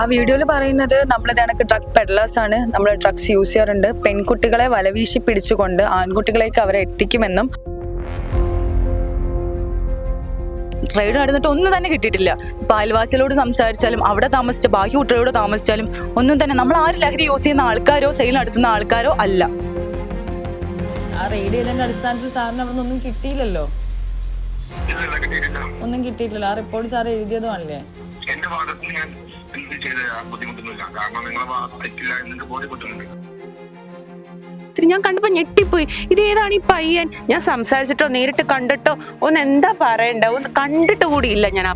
ആ വീഡിയോയിൽ പറയുന്നത് നമ്മൾ കണക്ക് ഡ്രഗ് പെഡ്ലേഴ്സ് ആണ്. നമ്മൾ ഡ്രഗ്സ് യൂസ് ചെയ്യാറുണ്ട്. പെൺകുട്ടികളെ വലവീശി പിടിച്ചുകൊണ്ട് ആൺകുട്ടികളേക്ക് അവരെ എത്തിക്കുമെന്നും റൈഡ് നടന്നിട്ട് ഒന്നും തന്നെ കിട്ടിയിട്ടില്ല. ഇപ്പൊ അയൽവാസികളോട് സംസാരിച്ചാലും അവിടെ താമസിച്ച ബാക്കി കുട്ടികളോട് താമസിച്ചാലും ഒന്നും തന്നെ നമ്മൾ ആര് ലഹരി യൂസ് ചെയ്യുന്ന ആൾക്കാരോ സെയിൽ നടത്തുന്ന ആൾക്കാരോ അല്ല. ആ റെയ്ഡ് ചെയ്തതിന്റെ അടിസ്ഥാനത്തിൽ സാറിന് അവിടെ ഒന്നും കിട്ടിയില്ലല്ലോ? കിട്ടിയിട്ടില്ല. ഒന്നും കിട്ടിയിട്ടില്ലല്ലോ ആ റിപ്പോർട്ട് സാർ എഴുതിയതുമാണല്ലേ എന്റെ ബുദ്ധിമുട്ടൊന്നുമില്ല കാരണം നിങ്ങളെ ഭാഗത്ത് തെറ്റില്ല എന്ന് ബോധ്യപ്പെട്ടിട്ടുണ്ട്. ഞാൻ കണ്ടപ്പോ ഞെട്ടിപ്പോയി. ഇത് ഏതാണ് ഈ പയ്യൻ? ഞാൻ സംസാരിച്ചിട്ടോ നേരിട്ട് കണ്ടിട്ടോ? ഒന്ന് എന്താ പറയണ്ട? ഒന്ന് കണ്ടിട്ട് കൂടിയില്ല ഞാൻ.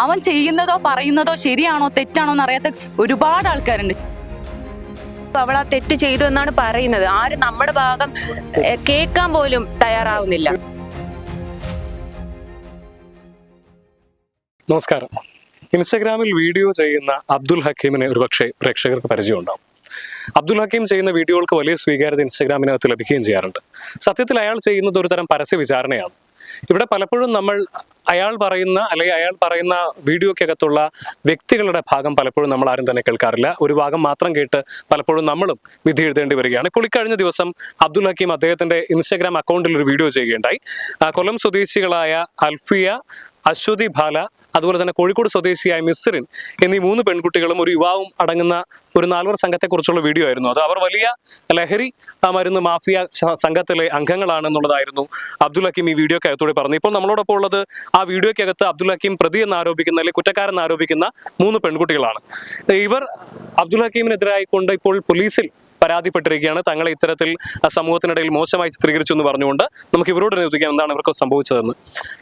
അവൻ ചെയ്യുന്നതോ പറയുന്നതോ ശരിയാണോ തെറ്റാണോ എന്ന് അറിയാത്ത ഒരുപാട് ആൾക്കാരുണ്ട്. അവൾ ആ തെറ്റ് ചെയ്തു എന്നാണ് പറയുന്നത്. ആരും നമ്മുടെ ഭാഗം കേൾക്കാൻ പോലും തയ്യാറാവുന്നില്ല. നമസ്കാരം. ഇൻസ്റ്റഗ്രാമിൽ വീഡിയോ ചെയ്യുന്ന അബ്ദുൽ ഹക്കീമിനെ ഒരുപക്ഷെ പ്രേക്ഷകർക്ക് പരിചയമുണ്ടാവും. അബ്ദുൽ ഹക്കീം ചെയ്യുന്ന വീഡിയോകൾക്ക് വലിയ സ്വീകാര്യത ഇൻസ്റ്റഗ്രാമിനകത്ത് ലഭിക്കുകയും ചെയ്യാറുണ്ട്. സത്യത്തിൽ അയാൾ ചെയ്യുന്നത് ഒരു തരം പരസ്യ വിചാരണയാണ്. ഇവിടെ പലപ്പോഴും നമ്മൾ അയാൾ പറയുന്ന അല്ലെങ്കിൽ അയാൾ പറയുന്ന വീഡിയോക്കകത്തുള്ള വ്യക്തികളുടെ ഭാഗം പലപ്പോഴും നമ്മൾ ആരും തന്നെ കേൾക്കാറില്ല. ഒരു ഭാഗം മാത്രം കേട്ട് പലപ്പോഴും നമ്മളും വിധി എഴുതേണ്ടി വരികയാണ്. ഇപ്പോൾ ഇക്കഴിഞ്ഞ ദിവസം അബ്ദുൽ ഹക്കീം അദ്ദേഹത്തിന്റെ ഇൻസ്റ്റാഗ്രാം അക്കൗണ്ടിൽ ഒരു വീഡിയോ ചെയ്യുകയുണ്ടായി. കൊല്ലം സ്വദേശികളായ അൽഫിയ അശ്വതി ബാല അതുപോലെ തന്നെ കോഴിക്കോട് സ്വദേശിയായ മിസ്റിൻ എന്നീ മൂന്ന് പെൺകുട്ടികളും ഒരു യുവാവും അടങ്ങുന്ന ഒരു നാലുവർ സംഘത്തെക്കുറിച്ചുള്ള വീഡിയോ ആയിരുന്നു. അത് അവർ വലിയ ലഹരി മരുന്ന് മാഫിയ സംഘത്തിലെ അംഗങ്ങളാണ് എന്നുള്ളതായിരുന്നു അബ്ദുൽ ഹക്കീം ഈ വീഡിയോക്കകത്തൂടെ പറഞ്ഞു ഇപ്പോൾ നമ്മളോടൊപ്പം ഉള്ളത് ആ വീഡിയോക്കകത്ത് അബ്ദുൽ ഹക്കീം പ്രതി എന്ന് ആരോപിക്കുന്ന അല്ലെങ്കിൽ കുറ്റക്കാരെന്ന് ആരോപിക്കുന്ന മൂന്ന് പെൺകുട്ടികളാണ്. ഇവർ അബ്ദുൽ ഹക്കീമിനെതിരായിക്കൊണ്ട് ഇപ്പോൾ പോലീസിൽ പരാതിപ്പെട്ടിരിക്കുകയാണ്. തങ്ങളെ ഇത്തരത്തിൽ സമൂഹത്തിനിടയിൽ മോശമായി ചിത്രീകരിച്ചു എന്ന് പറഞ്ഞുകൊണ്ട് നമുക്ക് ഇവരോട് ചോദിക്കാം എന്താണ് ഇവർക്ക് സംഭവിച്ചതെന്ന്.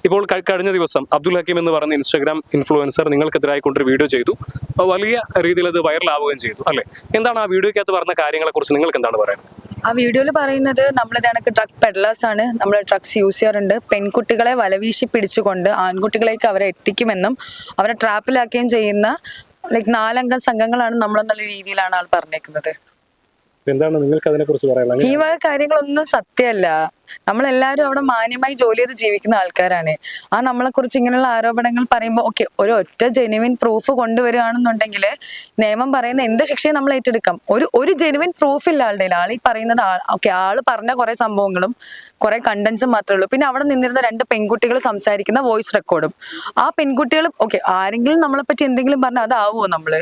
ഇപ്പോൾ കഴിഞ്ഞ ദിവസം അബ്ദുൽ ഹക്കീം എന്ന് പറഞ്ഞ ഇൻസ്റ്റാഗ്രാം ഇൻഫ്ലുവൻസർ നിങ്ങൾക്കെതിരായി കൊണ്ടൊരു വീഡിയോ ചെയ്തു. വലിയ രീതിയിൽ അത് വൈറലാവുകയും ചെയ്തു അല്ലെ? എന്താണ് ആ വീഡിയോക്കകത്ത് പറഞ്ഞ കാര്യങ്ങളെ കുറിച്ച് നിങ്ങൾക്ക് എന്താണ് പറയുന്നത് ആ വീഡിയോയിൽ പറയുന്നത് നമ്മൾ കണക്ക് ഡ്രഗ് പെഡലേഴ്സ് ആണ്. നമ്മൾ ഡ്രഗ്സ് യൂസ് ചെയ്യാറുണ്ട്. പെൺകുട്ടികളെ വലവീശി പിടിച്ചുകൊണ്ട് ആൺകുട്ടികളേക്ക് അവരെ എത്തിക്കുമെന്നും അവരെ ട്രാപ്പിലാക്കുകയും ചെയ്യുന്ന ലൈക്ക് നാലംഗ സംഘങ്ങളാണ് നമ്മളെന്നുള്ള രീതിയിലാണ് ആൾ പറഞ്ഞേക്കുന്നത്. എന്താണ് നിങ്ങൾക്ക് അതിനെ കുറിച്ച് പറയാനുള്ളത്? ഈ വക കാര്യങ്ങളൊന്നും സത്യമല്ല. നമ്മളെല്ലാരും അവിടെ മാന്യമായി ജോലി ചെയ്ത് ജീവിക്കുന്ന ആൾക്കാരാണ്. ആ നമ്മളെ കുറിച്ച് ഇങ്ങനെയുള്ള ആരോപണങ്ങൾ പറയുമ്പോൾ ഓക്കെ ഒരു ഒറ്റ ജെനുവിൻ പ്രൂഫ് കൊണ്ടുവരികയാണെന്നുണ്ടെങ്കിൽ നിയമം പറയുന്ന എന്ത് ശിക്ഷയും നമ്മൾ ഏറ്റെടുക്കാം. ഒരു ഒരു ജെനുവിൻ പ്രൂഫ് ഇല്ല ആളുടെ ആൾ ഈ പറയുന്നത് ഓക്കെ ആൾ പറഞ്ഞ കുറെ സംഭവങ്ങളും കുറെ കണ്ടന്റ്സും മാത്രമേ ഉള്ളൂ. പിന്നെ അവിടെ നിന്നിരുന്ന രണ്ട് പെൺകുട്ടികൾ സംസാരിക്കുന്ന വോയിസ് റെക്കോർഡും ആ പെൺകുട്ടികൾ ഓക്കെ ആരെങ്കിലും നമ്മളെ പറ്റി എന്തെങ്കിലും പറഞ്ഞാൽ അതാവുമോ നമ്മൾ?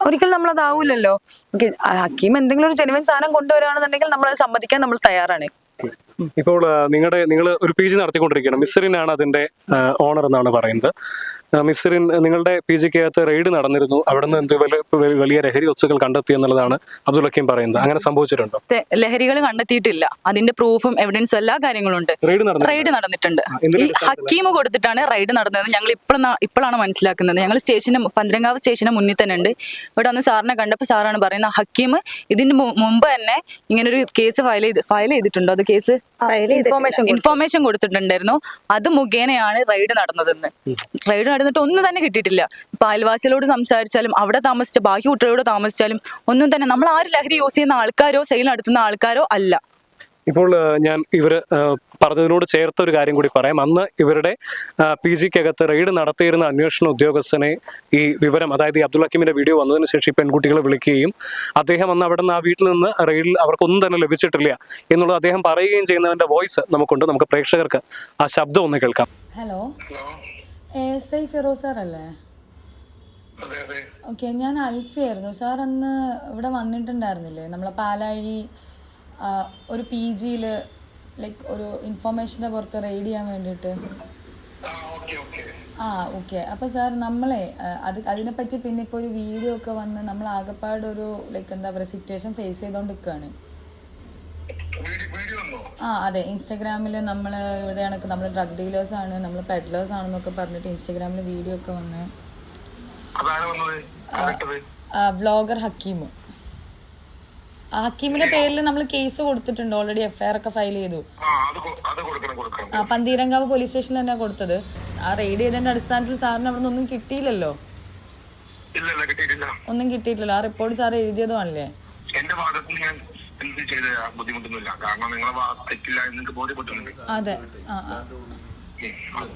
ഒരിക്കലും നമ്മൾ അതാവൂലല്ലോ ഓക്കെ ഹക്കീം എന്തെങ്കിലും ഒരു ജെനുവിൻ സാധനം കൊണ്ടുവരികയാണെന്നുണ്ടെങ്കിൽ നമ്മൾ അത് സമ്മതിക്കാൻ നമ്മൾ തയ്യാറാണ്. ഇപ്പോൾ നിങ്ങളുടെ നിങ്ങൾ ഒരു പി ജി നടത്തിക്കൊണ്ടിരിക്കുകയാണ്. മിസ്റിനാണ് അതിന്റെ ഓണർ എന്നാണ് പറയുന്നത്. മിസ്സറിൻ മിസ്റിൻ നിങ്ങളുടെ പി ജിക്കകത്ത് റെയ്ഡ് നടന്നിരുന്നു. അവിടെ നിന്ന് എന്ത് വലിയ ലഹരി ഒച്ചുകൾ കണ്ടെത്തി എന്നുള്ളതാണ് അബ്ദുൽ ഹക്കീം പറയുന്നത്. അങ്ങനെ സംഭവിച്ചിട്ടുണ്ട്? ലഹരികൾ കണ്ടെത്തിയിട്ടില്ല. അതിന്റെ പ്രൂഫും എവിഡൻസും എല്ലാ കാര്യങ്ങളും ഉണ്ട്. റെയ്ഡ് നടന്നിട്ടുണ്ട്. ഈ ഹക്കീം കൊടുത്തിട്ടാണ് റെയ്ഡ് നടന്നത്. ഞങ്ങൾ ഇപ്പോഴാണ് ഇപ്പോഴാണ് മനസ്സിലാക്കുന്നത്. ഞങ്ങൾ സ്റ്റേഷന് പന്ത്രങ്കാവ് സ്റ്റേഷന് മുന്നിൽ തന്നെ ഉണ്ട്. ഇവിടെ വന്ന് സാറിനെ കണ്ടപ്പോൾ സാറാണ് പറയുന്നത് ഹക്കീം ഇതിന് മുമ്പ് തന്നെ ഇങ്ങനൊരു കേസ് ഫയൽ ചെയ്ത് ഫയൽ ചെയ്തിട്ടുണ്ടോ? അത് കേസ് ഇൻഫോർമേഷൻ ഇൻഫോർമേഷൻ കൊടുത്തിട്ടുണ്ടായിരുന്നു. അത് മുഖേനയാണ് റൈഡ് നടന്നതെന്ന്. റൈഡ് നടന്നിട്ട് ഒന്നും തന്നെ കിട്ടിയിട്ടില്ല. ഇപ്പൊ അയൽവാസികളോട് സംസാരിച്ചാലും അവിടെ താമസിച്ച ബാക്കി കുട്ടികളോട് താമസിച്ചാലും ഒന്നും തന്നെ നമ്മൾ ആര് ലഹരി യൂസ് ചെയ്യുന്ന ആൾക്കാരോ സെയിൽ നടത്തുന്ന ആൾക്കാരോ അല്ല. ഇപ്പോൾ ഞാൻ ഇവർ പറഞ്ഞതിനോട് ചേർത്ത ഒരു കാര്യം കൂടി പറയാം. അന്ന് ഇവരുടെ പി ജിക്കകത്ത് റെയ്ഡ് നടത്തിയിരുന്ന അന്വേഷണ ഉദ്യോഗസ്ഥനെ ഈ വിവരം അതായത് ഈ അബ്ദുൽ ഹക്കീമിന്റെ വീഡിയോ വന്നതിന് ശേഷം ഈ പെൺകുട്ടികളെ വിളിക്കുകയും അദ്ദേഹം അന്ന് അവിടെ നിന്ന് ആ വീട്ടിൽ നിന്ന് റെയ്ഡിൽ അവർക്കൊന്നും തന്നെ ലഭിച്ചിട്ടില്ല എന്നുള്ളത് അദ്ദേഹം പറയുകയും ചെയ്യുന്നതിന്റെ വോയിസ് നമുക്കുണ്ട്. നമുക്ക് പ്രേക്ഷകർക്ക് ആ ശബ്ദം ഒന്ന് കേൾക്കാം. Hello? Hello S I Firoz sir അല്ലേ ഓക്കെ ഞാൻ അൽഫിയായിരുന്നു. സാർ അന്ന് ഇവിടെ വന്നിട്ടുണ്ടായിരുന്നില്ലേ? നമ്മളെ പാലാഴി ഒരു പി ജിയിൽ ലൈക്ക് ഒരു ഇൻഫർമേഷന്റെ പുറത്ത് റെയ്ഡ് ചെയ്യാൻ വേണ്ടിയിട്ട്. ആ ഓക്കെ അപ്പം അപ്പോൾ സാർ നമ്മളെ അത് അതിനെപ്പറ്റി പിന്നെ ഇപ്പോൾ ഒരു വീഡിയോ ഒക്കെ വന്ന് നമ്മൾ ആകെപ്പാട് ഒരു ലൈക്ക് എന്താ പറയുക സിറ്റുവേഷൻ ഫേസ് ചെയ്തുകൊണ്ട് നിൽക്കുകയാണ് ആ അതെ. ഇൻസ്റ്റാഗ്രാമിൽ നമ്മൾ ഇവിടെ കണക്ക് നമ്മൾ ഡ്രഗ് ഡീലേഴ്സ് ആണ് നമ്മൾ പെഡ്ലേഴ്സ് ആണെന്നൊക്കെ പറഞ്ഞിട്ട് ഇൻസ്റ്റാഗ്രാമിൽ വീഡിയോ ഒക്കെ വന്ന്. വ്ളോഗർ ഹക്കീം ആ ഹക്കീമിന്റെ പേരിൽ നമ്മൾ കേസ് കൊടുത്തിട്ടുണ്ട് ഓൾറെഡി എഫ്ഐആർ ഒക്കെ ഫയൽ ചെയ്തു. ആ പന്തീരങ്കാവ് പോലീസ് സ്റ്റേഷനിൽ തന്നെ കൊടുത്തത്. ആ റെയ്ഡ് ചെയ്തതിന്റെ അടിസ്ഥാനത്തിൽ സാറിന് അവിടെ ഒന്നും കിട്ടിയില്ലല്ലോ? ഒന്നും കിട്ടിയിട്ടില്ല ആ റിപ്പോർട്ട് സാർ എഴുതിയതുമാണല്ലേ എന്റെ ഭാഗത്ത് ഞാൻ എന്ത് ചെയ്ത ബുദ്ധിമുട്ടൊന്നുമില്ല. കാരണം നിങ്ങളെ എന്ന് ബോധ്യപ്പെട്ടിട്ടുണ്ട്. അതെ. ആ ആ.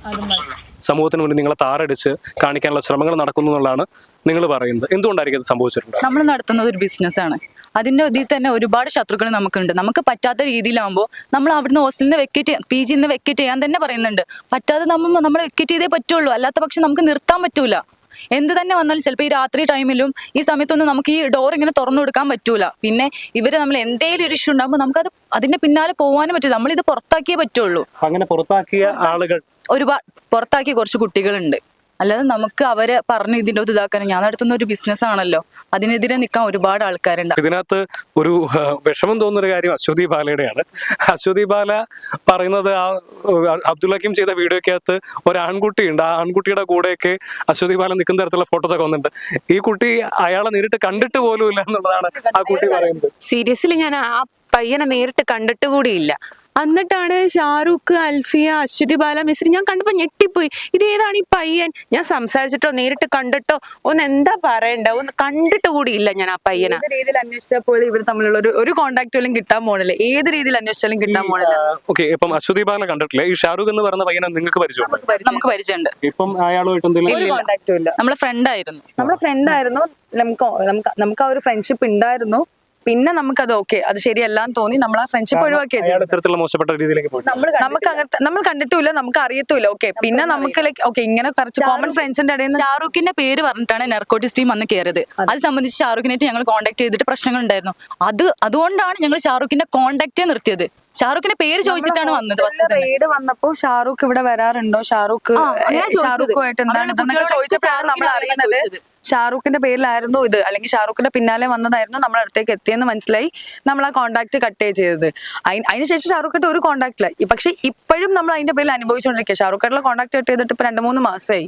അത് മതി. സമൂഹത്തിന് മുന്നിൽ നിങ്ങളെ താറടിച്ച് കാണിക്കാനുള്ള ശ്രമങ്ങൾ നടക്കുന്നു എന്നുള്ളതാണ് നിങ്ങൾ പറയുന്നത്. എന്തുകൊണ്ടായിരിക്കും അത് സംഭവിച്ചിട്ടുണ്ട് നമ്മൾ നടത്തുന്നത് ഒരു ബിസിനസ്സാണ് അതിന്റെ ഇതിൽ തന്നെ ഒരുപാട് ശത്രുക്കൾ നമുക്കുണ്ട്. നമുക്ക് പറ്റാത്ത രീതിയിലാവുമ്പോൾ നമ്മൾ അവിടുന്ന് ഹോസ്റ്റലിൽ നിന്ന് വെക്കേറ്റ് പി ജിയിൽ നിന്ന് വെക്കേറ്റ് ചെയ്യാൻ തന്നെ പറയുന്നുണ്ട്. പറ്റാതെ നമ്മൾ നമ്മൾ വെക്കേറ്റ് ചെയ്തേ പറ്റുള്ളൂ. അല്ലാത്ത പക്ഷെ നമുക്ക് നിർത്താൻ പറ്റൂല. എന്ത് തന്നെ വന്നാലും ചിലപ്പോൾ ഈ രാത്രി ടൈമിലും ഈ സമയത്തൊന്നും നമുക്ക് ഈ ഡോർ ഇങ്ങനെ തുറന്നു കൊടുക്കാൻ പറ്റൂല. പിന്നെ ഇവർ നമ്മൾ എന്തെങ്കിലും ഒരു ഇഷ്യൂ ഉണ്ടാകുമ്പോൾ നമുക്കത് അതിന്റെ പിന്നാലെ പോകാനും പറ്റില്ല നമ്മൾ ഇത് പുറത്താക്കിയേ പറ്റുള്ളൂ. അങ്ങനെ പുറത്താക്കിയ ആളുകൾ ഒരുപാട് പുറത്താക്കിയ കുറച്ച് കുട്ടികളുണ്ട്. അല്ലാതെ നമുക്ക് അവരെ പറഞ്ഞ് ഇതിന്റെ അത് ഇതാക്കാനും ഞാൻ നടത്തുന്ന ഒരു ബിസിനസ് ആണല്ലോ. അതിനെതിരെ നിൽക്കാൻ ഒരുപാട് ആൾക്കാരുണ്ട്. ഇതിനകത്ത് ഒരു വിഷമം തോന്നുന്ന ഒരു കാര്യം അശ്വതി ബാലയുടെയാണ്. അശ്വതി ബാല പറയുന്നത് ആ അബ്ദുള്ളക്കും ചെയ്ത വീഡിയോക്കകത്ത് ഒരു ആൺകുട്ടിയുണ്ട് ആ ആൺകുട്ടിയുടെ കൂടെയൊക്കെ അശ്വതി ബാല നിൽക്കുന്ന തരത്തിലുള്ള ഫോട്ടോസ് ഒക്കെ വന്നിട്ടുണ്ട്. ഈ കുട്ടി അയാളെ നേരിട്ട് കണ്ടിട്ട് പോലും ഇല്ല എന്നുള്ളതാണ് ആ കുട്ടി പറയുന്നത്. സീരിയസ്ലി ഞാൻ ആ പയ്യനെ നേരിട്ട് കണ്ടിട്ട് കൂടിയില്ല. എന്നിട്ടാണ് ഷാറൂഖ് അൽഫിയ അശ്വതി ബാല മിസ്രി ഞാൻ കണ്ടപ്പോൾ ഞെട്ടിപ്പോയി. ഇത് ഏതാണ് ഈ പയ്യൻ? ഞാൻ സംസാരിച്ചിട്ടോ നേരിട്ട് കണ്ടിട്ടോ? ഒന്ന് എന്താ പറയണ്ട? ഒന്ന് കണ്ടിട്ട് കൂടിയില്ല ഞാൻ ആ പയ്യനെ. രീതിയിൽ അന്വേഷിച്ചാൽ പോലും ഇവർ തമ്മിലുള്ള ഒരു ഒരു കോണ്ടാക്ട് പോലും കിട്ടാൻ പോണില്ല. ഏത് രീതിയിൽ അന്വേഷിച്ചാലും കിട്ടാൻ പോണില്ല. ഓക്കെ ഇപ്പം അശ്വതി ബാല കണ്ടിട്ടില്ല? ഈ ഷാറൂഖ് എന്ന് പറയുന്ന പയ്യനെ നിങ്ങൾക്ക് പരിചയമുണ്ട്? നമുക്ക് പരിചയമുണ്ട്. ഇപ്പം അയാളുമായിട്ട് എന്തെങ്കിലും ഒരു കോണ്ടാക്റ്റും ഇല്ല. നമ്മളെ ഫ്രണ്ട് ആയിരുന്നു. നമ്മളെ ഫ്രണ്ട് ആയിരുന്നു. നമുക്ക് നമുക്ക് നമുക്ക് ആ ഒരു ഫ്രണ്ട്ഷിപ്പ് ഉണ്ടായിരുന്നു. പിന്നെ നമുക്ക് അത് ഓക്കെ അത് ശരിയല്ലാന്ന് തോന്നി നമ്മൾ ആ ഫ്രണ്ട്ഷിപ്പ് ഒഴിവാക്കിയ ഇത്തരത്തിലുള്ള മോശപ്പെട്ട രീതിയിലേക്ക് പോയി നമുക്ക് അങ്ങനത്തെ നമ്മൾ കണ്ടിട്ടില്ല നമുക്ക് അറിയത്തുമില്ല. ഓക്കെ പിന്നെ നമുക്ക് ലൈക്ക് ഓക്കെ ഇങ്ങനെ കുറച്ച് കോമൺ ഫ്രണ്ട്സിന്റെ ഇടയിൽ നിന്ന് ഷാറൂഖിന്റെ പേര് പറഞ്ഞിട്ടാണ് നർക്കോട്ടിക്സ് ടീം വന്ന് കയറിയത് അത്. സംബന്ധിച്ച് ഷാറൂഖിനായിട്ട് ഞങ്ങൾ കോൺടാക്ട് ചെയ്തിട്ട് പ്രശ്നങ്ങൾ ഉണ്ടായിരുന്നു അത് അതുകൊണ്ടാണ് ഞങ്ങൾ ഷാറൂഖിന്റെ കോൺടാക്റ്റേ നിർത്തിയത്. ഷാറൂഖിന്റെ പേര് ചോദിച്ചിട്ടാണ് വന്നത് റെയ്ഡ് വന്നപ്പോ ഷാറൂഖ് ഇവിടെ വരാറുണ്ടോ? ഷാറൂഖ് ഷാറൂഖുമായിട്ട് എന്താണ്? ചോദിച്ചപ്പോഴാണ് നമ്മൾ അറിയുന്നത്. ഷാറൂഖിന്റെ പേരിലായിരുന്നു ഇത്. അല്ലെങ്കിൽ ഷാറൂഖിന്റെ പിന്നാലെ വന്നതായിരുന്നു നമ്മൾ അടുത്തേക്ക് എത്തിയെന്ന് മനസ്സിലായി നമ്മൾ ആ കോണ്ടാക്ട് കട്ട് ചെയ്തത്. അതിനുശേഷം ഷാറൂഖായിട്ട് ഒരു കോണ്ടാക്ട് ഇല്ല. പക്ഷെ ഇപ്പോഴും നമ്മൾ അതിന്റെ പേരിൽ അനുഭവിച്ചുകൊണ്ടിരിക്കുക ഷാറൂഖായിട്ടുള്ള കോണ്ടാക്ട് കട്ട് ചെയ്തിട്ട് ഇപ്പൊ രണ്ട് മൂന്ന് മാസമായി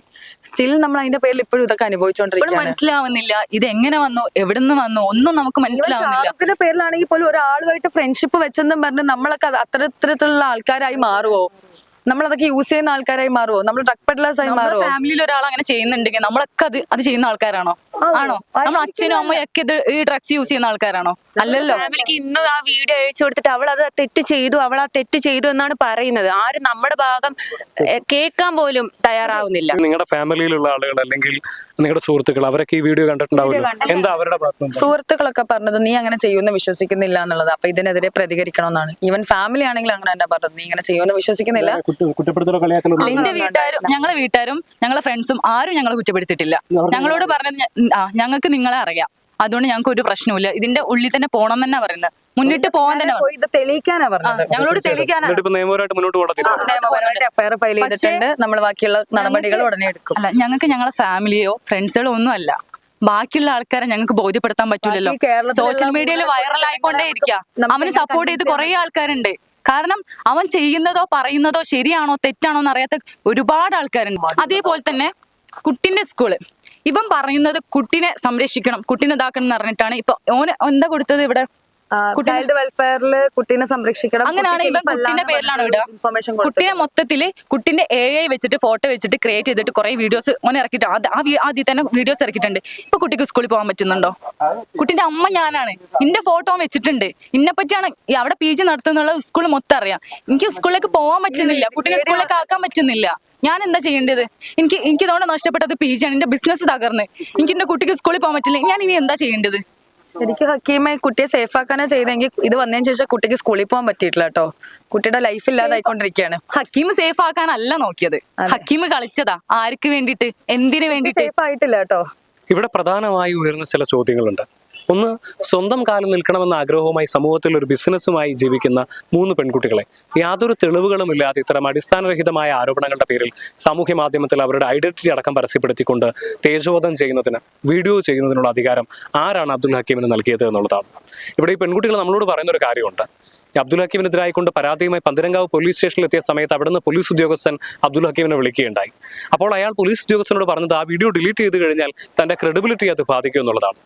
സ്റ്റിൽ നമ്മൾ അതിന്റെ പേരിൽ ഇപ്പോഴും ഇതൊക്കെ അനുഭവിച്ചുകൊണ്ടിരിക്കുക മനസ്സിലാവുന്നില്ല. ഇത് എങ്ങനെ വന്നു? എവിടെ നിന്ന് വന്നു? ഒന്നും നമുക്ക് മനസ്സിലാവുന്നില്ല. ഷാറൂഖിന്റെ പേരിലാണെങ്കിൽ പോലും ഒരാളുമായിട്ട് ഫ്രണ്ട്ഷിപ്പ് വെച്ചെന്നും പറഞ്ഞ് നമ്മളൊക്കെ അത് അത്തരത്തിലുള്ള ആൾക്കാരായി മാറുമോ നമ്മൾ അതൊക്കെ യൂസ് ചെയ്യുന്ന ആൾക്കാരായി മാറുമോ നമ്മൾ ഡ്രഗ് പെഡ്ലേഴ്സ് ആയി മാറുമോ ഫാമിലിയിൽ ഒരാൾ അങ്ങനെ ചെയ്യുന്നുണ്ടെങ്കിൽ നമ്മളൊക്കെ അത് അത് ചെയ്യുന്ന ആൾക്കാരാണോ? ആണോ? നമ്മൾ അച്ഛനും അമ്മയും ഒക്കെ ഇത് ഈ ഡ്രഗ്സ് യൂസ് ചെയ്യുന്ന ആൾക്കാരാണോ? അല്ലല്ലോ. ഫാമിലിക്ക് ഇന്ന് ആ വീഡിയോ അയച്ചു കൊടുത്തിട്ട് അവൾ അത് തെറ്റ് ചെയ്തു അവൾ ആ തെറ്റ് ചെയ്തു എന്നാണ് പറയുന്നത്. ആരും നമ്മുടെ ഭാഗം കേൾക്കാൻ പോലും തയ്യാറാവുന്നില്ല. നിങ്ങളുടെ ഫാമിലിയിലുള്ള ആളുകൾ അല്ലെങ്കിൽ നിങ്ങളുടെ സുഹൃത്തുക്കൾ അവരൊക്കെ ഈ വീഡിയോ കണ്ടിട്ടുണ്ടാവില്ല എന്താ അവരുടെ സുഹൃത്തുക്കളൊക്കെ പറഞ്ഞത് നീ അങ്ങനെ ചെയ്യുമെന്ന് വിശ്വസിക്കുന്നില്ല എന്നുള്ളത്. അപ്പൊ ഇതിനെതിരെ പ്രതികരിക്കണമെന്നാണ്. ഈവൻ ഫാമിലി ആണെങ്കിലും അങ്ങനെ തന്നെ പറഞ്ഞത്. നീ ഇങ്ങനെ ചെയ്യുമെന്ന് വിശ്വസിക്കുന്നില്ല. എന്റെ വീട്ടുകാരും ഞങ്ങളെ വീട്ടുകാരും ഞങ്ങളെ ഫ്രണ്ട്സും ആരും ഞങ്ങളെ കുറ്റപ്പെടുത്തിയിട്ടില്ല. ഞങ്ങളോട് പറഞ്ഞത് ഞങ്ങൾക്ക് നിങ്ങളെ അറിയാം. അതുകൊണ്ട് ഞങ്ങൾക്ക് ഒരു പ്രശ്നവുമില്ല. ഇതിന്റെ ഉള്ളിൽ തന്നെ പോണം തന്നെ പറയുന്നത്. മുന്നിട്ട് പോകാൻ തന്നെ ഇത് തെളിയിക്കാനാ പറഞ്ഞത്. ഞങ്ങളോട് തെളിയിക്കാനാണ് എന്നിട്ട് ഇപ്പൊ നിയമപരമായിട്ട് മുന്നോട്ട് പോകത്തില്ല നിയമപരമായിട്ട് എഫ്ഐആർ ഫയൽ ചെയ്തിട്ടുണ്ട്. നമ്മൾ ബാക്കിയുള്ള നടപടികൾ ഉടനെ എടുക്കും. അല്ല ഞങ്ങൾക്ക് ഞങ്ങളെ ഫാമിലിയോ ഫ്രണ്ട്സുകളോ ഒന്നും അല്ല. ബാക്കിയുള്ള ആൾക്കാരെ ഞങ്ങൾക്ക് ബോധ്യപ്പെടുത്താൻ പറ്റില്ലല്ലോ സോഷ്യൽ മീഡിയയിൽ വൈറൽ ആയിക്കൊണ്ടേ ഇരിക്കുക അവന് സപ്പോർട്ട് ചെയ്ത് കുറെ ആൾക്കാരുണ്ട്. കാരണം അവൻ ചെയ്യുന്നതോ പറയുന്നതോ ശരിയാണോ തെറ്റാണോ എന്ന് അറിയാത്ത ഒരുപാട് ആൾക്കാരുണ്ട് അതേപോലെ തന്നെ കുട്ടിന്റെ സ്കൂൾ ഇവൻ പറയുന്നത് കുട്ടിനെ സംരക്ഷിക്കണം കുട്ടിനെ ഇതാക്കണം എന്ന് പറഞ്ഞിട്ടാണ്. ഇപ്പൊ ഓന് എന്താ കൊടുത്തത് ഇവിടെ? ചൈൽഡ് വെൽഫെയറിൽ കുട്ടീനെ സംരക്ഷിക്കണം അങ്ങനെയാണ് ഇവൻ കുട്ടീന്റെ പേരിലാണ് ഇൻഫർമേഷൻ കുട്ടിയെ മൊത്തത്തിൽ കുട്ടിന്റെ എ ഐ വെച്ചിട്ട് ഫോട്ടോ വെച്ചിട്ട് ക്രിയേറ്റ് ചെയ്തിട്ട് കുറെ വീഡിയോസ് മോനെ ഇറക്കിയിട്ട് ആ ആദ്യം തന്നെ വീഡിയോസ് ഇറക്കിയിട്ടുണ്ട്. ഇപ്പൊ കുട്ടിക്ക് സ്കൂളിൽ പോകാൻ പറ്റുന്നുണ്ടോ? കുട്ടിന്റെ അമ്മ ഞാനാണ്. ഇന്റെ ഫോട്ടോ വെച്ചിട്ടുണ്ട്. ഇന്നെ പറ്റിയാണ് അവിടെ പി ജി നടത്തുന്നുള്ള സ്കൂൾ മൊത്തം അറിയാം. എനിക്ക് സ്കൂളിലേക്ക് പോകാൻ പറ്റുന്നില്ല. കുട്ടീനെ സ്കൂളിലേക്ക് ആക്കാൻ പറ്റുന്നില്ല. ഞാൻ എന്താ ചെയ്യേണ്ടത്? എനിക്ക് എനിക്ക് ഇതുകൊണ്ട് നഷ്ടപ്പെട്ടത് പി ജി ആണ്. എന്റെ ബിസിനസ് തകർന്ന്. എനിക്ക് എന്റെ കുട്ടിക്ക് സ്കൂളിൽ പോകാൻ പറ്റില്ല. ഞാൻ ഇനി എന്താ ചെയ്യേണ്ടത്? ശരിക്കും ഹക്കീമെ കുട്ടിയെ സേഫ് ആക്കാനാ ചെയ്തെങ്കിൽ ഇത് വന്നതിന് ശേഷം കുട്ടിക്ക് സ്കൂളിൽ പോകാൻ പറ്റിയിട്ടില്ല കേട്ടോ കുട്ടിയുടെ ലൈഫ് ഇല്ലാതായിക്കൊണ്ടിരിക്കുകയാണ് ഹക്കീം സേഫ് ആക്കാനല്ല നോക്കിയത്. ഹക്കീം കളിച്ചതാ. ആർക്ക് വേണ്ടിട്ട് എന്തിനു വേണ്ടിട്ട് സേഫ് ആയിട്ടില്ല കേട്ടോ ഇവിടെ പ്രധാനമായി ഉയർന്ന ചില ചോദ്യങ്ങളുണ്ട്. ഒന്ന് സ്വന്തം കാലം നിൽക്കണമെന്ന ആഗ്രഹവുമായി സമൂഹത്തിൽ ഒരു ബിസിനസ്സുമായി ജീവിക്കുന്ന മൂന്ന് പെൺകുട്ടികളെ. യാതൊരു തെളിവുകളും ഇല്ലാതെ ഇത്തരം അടിസ്ഥാനരഹിതമായ ആരോപണങ്ങളുടെ പേരിൽ സാമൂഹ്യ മാധ്യമത്തിൽ അവരുടെ ഐഡന്റിറ്റി അടക്കം പരസ്യപ്പെടുത്തിക്കൊണ്ട് തേജോവധം ചെയ്യുന്നതിന് വീഡിയോ ചെയ്യുന്നതിനുള്ള അധികാരം ആരാണ് അബ്ദുൽ ഹക്കീമിന് നൽകിയത് എന്നുള്ളതാണ്. ഇവിടെ ഈ പെൺകുട്ടികൾ നമ്മളോട് പറയുന്ന ഒരു കാര്യമുണ്ട് അബ്ദുൽ അബ്ദുൽ ഹക്കീമിനെതിരായിക്കൊണ്ട് പരാതിയുമായി പന്തരങ്കാവ് പോലീസ് സ്റ്റേഷനിൽ എത്തിയ സമയത്ത് അവിടുന്ന് പോലീസ് ഉദ്യോഗസ്ഥൻ അബ്ദുൽ ഹക്കീമിനെ വിളിക്കുകയുണ്ടായി. അപ്പോൾ അയാൾ പോലീസ് ഉദ്യോഗസ്ഥനോട് പറഞ്ഞത് ആ വീഡിയോ ഡിലീറ്റ് ചെയ്ത് കഴിഞ്ഞാൽ തന്റെ ക്രെഡിബിലിറ്റി അത് ബാധിക്കും എന്നുള്ളതാണ്.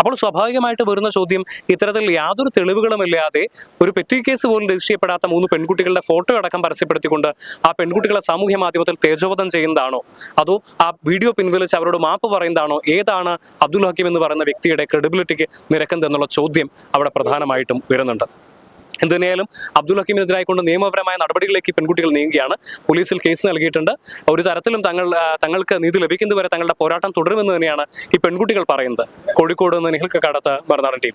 അപ്പോൾ സ്വാഭാവികമായിട്ട് വരുന്ന ചോദ്യം ഇത്തരത്തിൽ യാതൊരു തെളിവുകളുമില്ലാതെ ഒരു പെറ്റി കേസ് പോലും രജിസ്റ്റർ ചെയ്യപ്പെടാത്ത മൂന്ന് പെൺകുട്ടികളുടെ ഫോട്ടോ അടക്കം പരസ്യപ്പെടുത്തിക്കൊണ്ട് ആ പെൺകുട്ടികളെ സാമൂഹ്യ മാധ്യമത്തിൽ തേജോവധം ചെയ്യുന്നതാണോ? അതോ ആ വീഡിയോ പിൻവലിച്ച് അവരോട് മാപ്പ് പറയുന്നതാണോ? ഏതാണ് അബ്ദുൽ ഹക്കീം എന്ന് പറയുന്ന വ്യക്തിയുടെ ക്രെഡിബിലിറ്റിക്ക് നിരക്കുന്നത് എന്നുള്ള ചോദ്യം അവിടെ പ്രധാനമായിട്ടും വരുന്നുണ്ട്. എന്തുതന്നെയായാലും അബ്ദുൽ ഹക്കീമിനെതിരായിക്കൊണ്ട് നിയമപരമായ നടപടികളിലേക്ക് പെൺകുട്ടികൾ നീങ്ങുകയാണ്. പോലീസിൽ കേസ് നൽകിയിട്ടുണ്ട്. ഒരു തരത്തിലും തങ്ങൾ തങ്ങൾക്ക് നീതി ലഭിക്കുന്നതുവരെ തങ്ങളുടെ പോരാട്ടം തുടരുമെന്ന് തന്നെയാണ് ഈ പെൺകുട്ടികൾ പറയുന്നത്. കോഴിക്കോട് നിന്ന് നിഖിൽ കടത്ത് മറുനാടൻ ടി